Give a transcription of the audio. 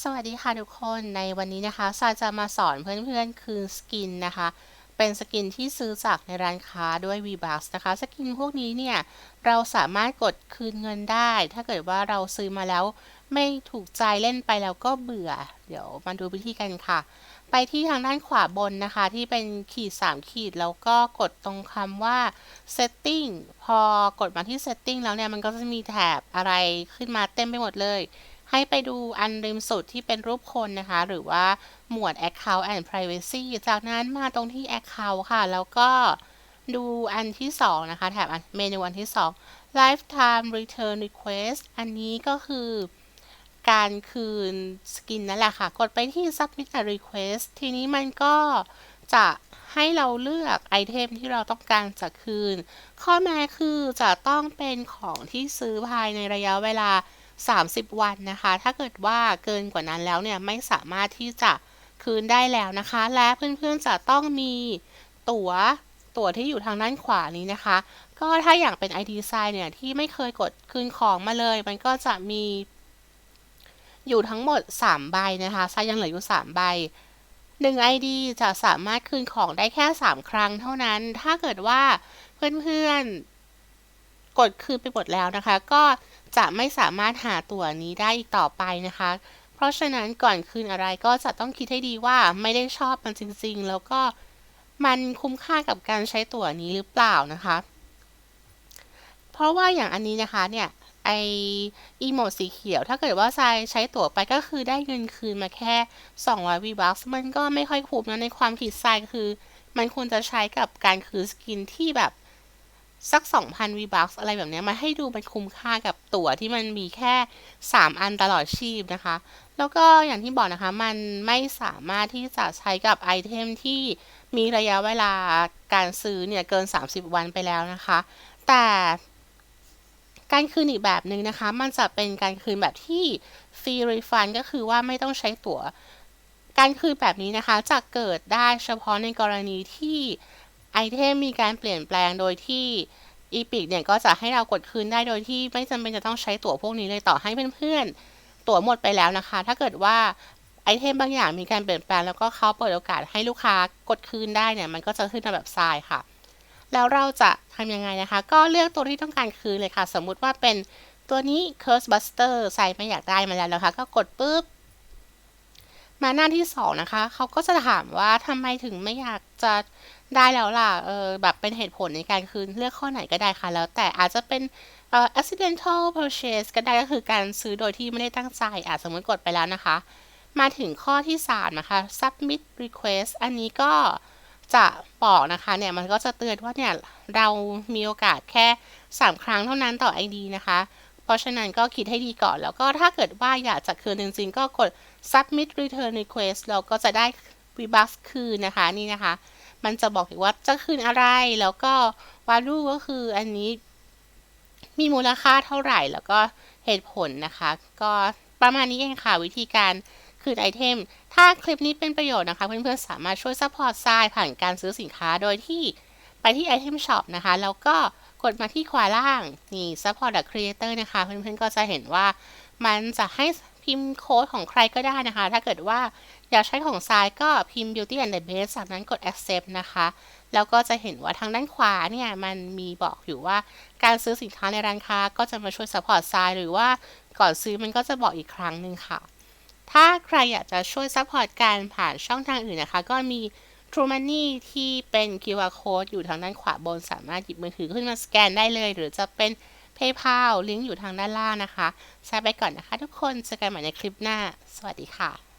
สวัสดีค่ะทุกคนในวันนี้นะคะซาจะมาสอนเพื่อนๆ คืนสกินนะคะ เป็นสกินที่ซื้อจากในร้านค้าด้วย V-Bucks นะคะ สกินพวกนี้เนี่ย เราสามารถกดคืนเงินได้ ถ้าเกิดว่าเราซื้อมาแล้วไม่ถูกใจเล่นไปแล้วก็เบื่อ เดี๋ยวมาดูวิธีกันค่ะ ไปที่ทางด้านขวาบนนะคะ ที่เป็นขีด 3 ขีดแล้วก็กดตรงคำว่า setting พอกดมาที่ setting แล้วเนี่ยมันก็จะมีแถบอะไรขึ้นมาเต็มไปหมดเลย ให้ไปดูอันริมสุดที่เป็นรูปคนนะคะ หรือว่าหมวด Account and Privacy จากนั้นมาตรงที่ Account ค่ะ แล้วก็ดูอันที่ 2 นะคะ แถบเมนูอันที่ 2 Lifetime Return Request อันนี้ก็คือการคืนสกินนั่นแหละค่ะ กดไปที่ Submit a Request ทีนี้มันก็จะให้เราเลือกไอเทมที่เราต้องการจะคืน ข้อแม้คือจะต้องเป็นของที่ซื้อภายในระยะเวลา 30 วันนะคะ ถ้าเกิดว่าเกินกว่านั้นแล้วเนี่ยไม่สามารถที่จะคืนได้แล้วนะคะ และเพื่อนๆจะต้องมีตั๋วตั๋วที่อยู่ทางด้านขวานี้นะคะ ก็ถ้าอย่างเป็น ID sign เนี่ยที่ไม่เคยกดคืนของมาเลย มันก็จะมีอยู่ทั้งหมด 3 ใบนะคะไซยังเหลืออยู่ 3 ใบ1 ID จะสามารถคืนของได้แค่ 3 ครั้งเท่านั้น ถ้าเกิดว่าเพื่อนๆ กดคืนไปหมดแล้วนะคะ ก็จะไม่สามารถหาตั๋วนี้ได้อีกต่อไปนะคะ เพราะฉะนั้นก่อนคืนอะไรก็จะต้องคิดให้ดีว่าไม่ได้ชอบมันจริงๆ แล้วก็มันคุ้มค่ากับการใช้ตั๋วนี้หรือเปล่านะคะ เพราะว่าอย่างอันนี้นะคะเนี่ยไออีโมดสีเขียว ถ้าเกิดว่าทรายใช้ตั๋วไปก็คือได้เงินคืนมาแค่ 200 V-Bucks มันก็ไม่ค่อยคุ้มนะในความคิดทรายคือ มันควรจะใช้กับการคืนสกินที่แบบ สัก 2,000 V-Bucks อะไรแบบนี้มาให้ดูมันคุ้มค่ากับตั๋วที่มันมีแค่ 3 อันตลอดชีพนะคะ แล้วก็อย่างที่บอกนะคะ มันไม่สามารถที่จะใช้กับไอเทมที่มีระยะเวลาการซื้อเนี่ยเกิน 30 วันไปแล้วนะคะ แต่การคืนอีกแบบหนึ่งนะคะ มันจะเป็นการคืนแบบที่ฟรีรีฟันก็คือว่าไม่ต้องใช้ตั๋ว การคืนแบบนี้นะคะ จะเกิดได้เฉพาะในกรณีที่ ไอเทมมีการเปลี่ยนแปลงโดยที่อีพิกเนี่ยก็จะให้เรากดคืนได้โดยที่ไม่จำเป็นจะต้องใช้ตั๋วพวกนี้เลยต่อให้เพื่อนๆ ตั๋วหมดไปแล้วนะคะ ถ้าเกิดว่าไอเทมบางอย่างมีการเปลี่ยนแปลงแล้วก็เขาเปิดโอกาสให้ลูกค้ากดคืนได้เนี่ยมันก็จะขึ้นมาแบบทรายค่ะ แล้วเราจะทำยังไงนะคะ ก็เลือกตัวที่ต้องการคืนเลยค่ะ สมมุติว่าเป็นตัวนี้ Curse Buster ใส่ไม่อยากได้มาแล้วนะคะ ก็กดปุ๊บ มาหน้าที่ 2 นะคะ เขาก็จะถามว่าทำไมถึงไม่อยากจะ ได้แล้วล่ะ เออ แบบเป็นเหตุผลในการคืนเลือกข้อไหนก็ได้ค่ะ แล้วแต่อาจจะเป็นเอ่อ accidental purchase ก็ได้ก็คือการซื้อโดยที่ไม่ได้ตั้งใจ อาจสมมติกดไปแล้วนะคะ มาถึงข้อที่ 3 นะคะ submit request อันนี้ก็จะบอกนะคะ เนี่ย มันก็จะเตือนว่าเนี่ย เรามีโอกาสแค่ 3 ครั้งเท่านั้นต่อ ID นะคะ เพราะฉะนั้นก็คิดให้ดีก่อน แล้วก็ถ้าเกิดว่าอยากจะคืนจริงๆ ก็กด submit return request เราก็จะได้ V-Bucks คืนนะคะ นี่นะคะ มันจะบอกว่าจะคืนอะไร แล้วก็ value ก็คืออันนี้ มีมูลค่าเท่าไหร่ แล้วก็เหตุผลนะคะ ก็ประมาณนี้เองค่ะวิธีการคืนไอเทม ถ้าคลิปนี้เป็นประโยชน์นะคะ เพื่อนๆ สามารถช่วยซัพพอร์ตทรายผ่านการซื้อสินค้าโดยที่ไปที่ไอเทมช็อปนะคะ แล้วก็กดมาที่ขวาล่าง นี่ support the creator นะคะ เพื่อนๆ ก็จะเห็นว่ามันจะให้ พิมพ์โค้ดของใครก็ได้นะคะ ถ้าเกิดว่าอยากใช้ของทรายก็พิมพ์ beauty and the beast จากนั้นกด accept นะคะ แล้วก็จะเห็นว่าทางด้านขวาเนี่ย มันมีบอกอยู่ว่าการซื้อสินค้าในร้านค้าก็จะมาช่วย support ทรายหรือว่าก่อนซื้อมันก็จะบอกอีกครั้งหนึ่งค่ะ ถ้าใครอยากจะช่วย support การผ่านช่องทางอื่นนะคะ ก็มี True Money ที่เป็น QR code อยู่ทางด้านขวาบนสามารถหยิบมือถือขึ้นมาสแกนได้เลย หรือจะเป็น PayPal ลิงก์อยู่ทางด้านล่างนะคะใช้ไปก่อนนะคะ ทุกคนเจอกันใหม่ในคลิปหน้า สวัสดีค่ะ